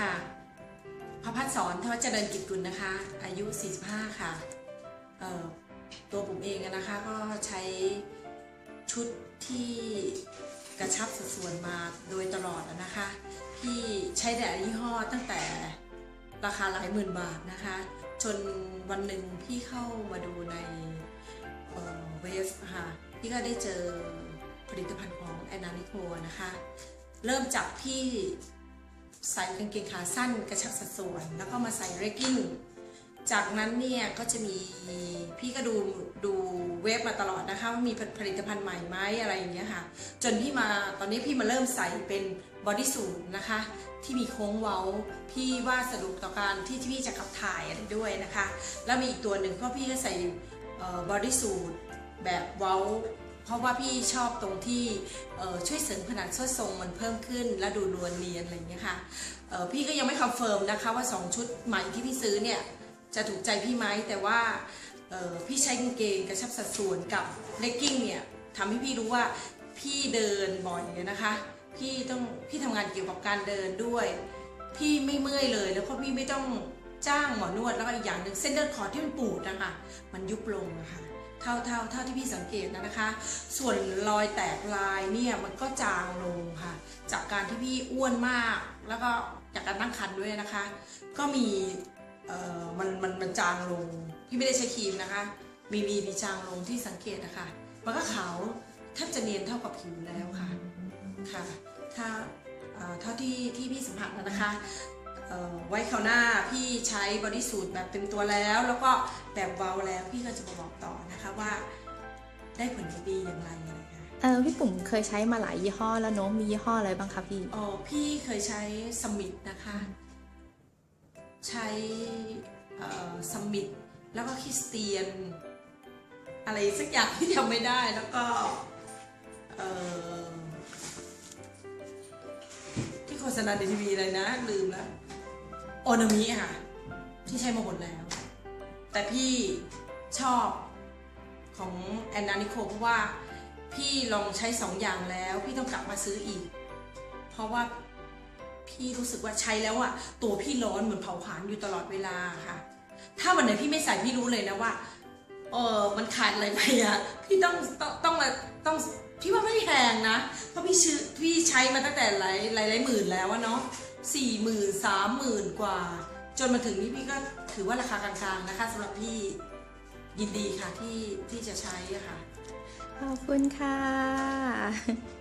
ค่ะพระพัฒสอนทวัชเจริญกิจกุลนะคะ อายุ 45 ค่ะ ตัวผมเองนะคะก็ใช้ชุดที่กระชับสัดส่วนมาโดยตลอดนะคะ ที่ใช้แต่ยี่ห้อตั้งแต่ราคาหลายหมื่นบาทนะคะ จนวันหนึ่งพี่เข้ามาดูในเวฟค่ะพี่ก็ได้เจอผลิตภัณฑ์ของแอนนานิโคนะคะ เริ่มจากพี่ ใส่กางเกงขาสั้นกระชับสัดส่วน แล้วก็มาใส่เรกกิ้งจากนั้นเนี่ยก็จะมีพี่ก็ดูดูเว็บมาตลอดนะคะว่ามีผลิตภัณฑ์ใหม่ไหมอะไรอย่างเงี้ยค่ะ จนพี่มาตอนนี้พี่มาเริ่มใส่เป็นบอดี้สูทนะคะ ที่มีโค้งเว้า พี่ว่าสะดวกต่อการที่ที่พี่จะขับถ่ายอะไรด้วยนะคะ แล้วมีอีกตัวหนึ่งก็พี่ก็ใส่บอดี้สูทแบบเว้า เพราะว่าพี่ชอบตรงที่ช่วยเสริมขนาดส้นทรงมันเพิ่มขึ้นและดูนวลเนียนอะไรอย่างเงี้ยค่ะพี่ก็ยังไม่คอนเฟิร์มนะคะว่า 2 ชุดใหม่ที่พี่ซื้อเนี่ยจะถูกใจพี่ไหมแต่ว่าพี่ใช้กางเกงกระชับสัดส่วนกับเลกกิ้งเนี่ยทำให้พี่รู้ว่าพี่เดินบ่อยนะคะพี่ต้องพี่ทำงานเกี่ยวกับการเดินด้วย พี่ไม่เมื่อยเลยแล้วก็พี่ไม่ต้องจ้างหมอนวดแล้วก็อีกอย่างหนึ่งเส้นเลือดขอที่มันปูดนะคะมันยุบลงนะคะ เท่าเท่าเท่าที่พี่สังเกตนะนะคะ ส่วนรอยแตกลายเนี่ยมันก็จางลงค่ะ จากการที่พี่อ้วนมาก แล้วก็จากการตั้งครรภ์ด้วยนะคะ ก็มีเอ่อมันมันมันจางลง พี่ไม่ได้ใช้ครีมนะคะ มีมีมีจางลงที่สังเกตนะคะมันก็ขาวแทบจะเนียนเท่ากับผิวแล้วค่ะค่ะ ถ้าเท่าที่ที่พี่สัมผัสนะนะคะไว้คราวหน้าพี่ใช้บอดี้สูทแบบเต็มตัวแล้ว แล้วก็แบบเบาแล้วพี่ก็จะมาบอกต่อนะ ว่าได้ผลดีอย่างไรอะไรค่ะเออพี่ปุ๋มเคยใช้มาหลายยี่ห้อแล้วเนอะมียี่ห้ออะไรบ้างคะพี่อ๋อพี่เคยใช้สมิธนะคะ ใช้สมิธแล้วก็คริสเตียน อะไรสักอย่างที่จำไม่ได้แล้วก็เอ่อที่โฆษณาในทีวีอะไรนะลืมแล้วโอนามิค่ะ ที่ใช้มาหมดแล้ว แต่พี่ชอบ ของแอนนานิโคเพราะว่าพี่ลองใช้สองอย่างแล้ว พี่ต้องกลับมาซื้ออีก เพราะว่าพี่รู้สึกว่าใช้แล้วอะตัวพี่ร้อนเหมือนเผาผลาญอยู่ตลอดเวลาค่ะ ถ้าวันไหนพี่ไม่ใส่พี่รู้เลยนะว่าเออมันขาดอะไรไปอะพี่ต้องต้องต้องมาต้องพี่ว่าไม่แพงนะเพราะพี่ชื่อพี่ใช้มาตั้งแต่หลายหลายหลายหมื่นแล้วเนาะสี่หมื่นสามหมื่นกว่า จนมาถึงนี่พี่ก็ถือว่าราคากลางๆนะคะสำหรับพี่ ยินดีค่ะที่ที่จะใช้ค่ะ ขอบคุณค่ะ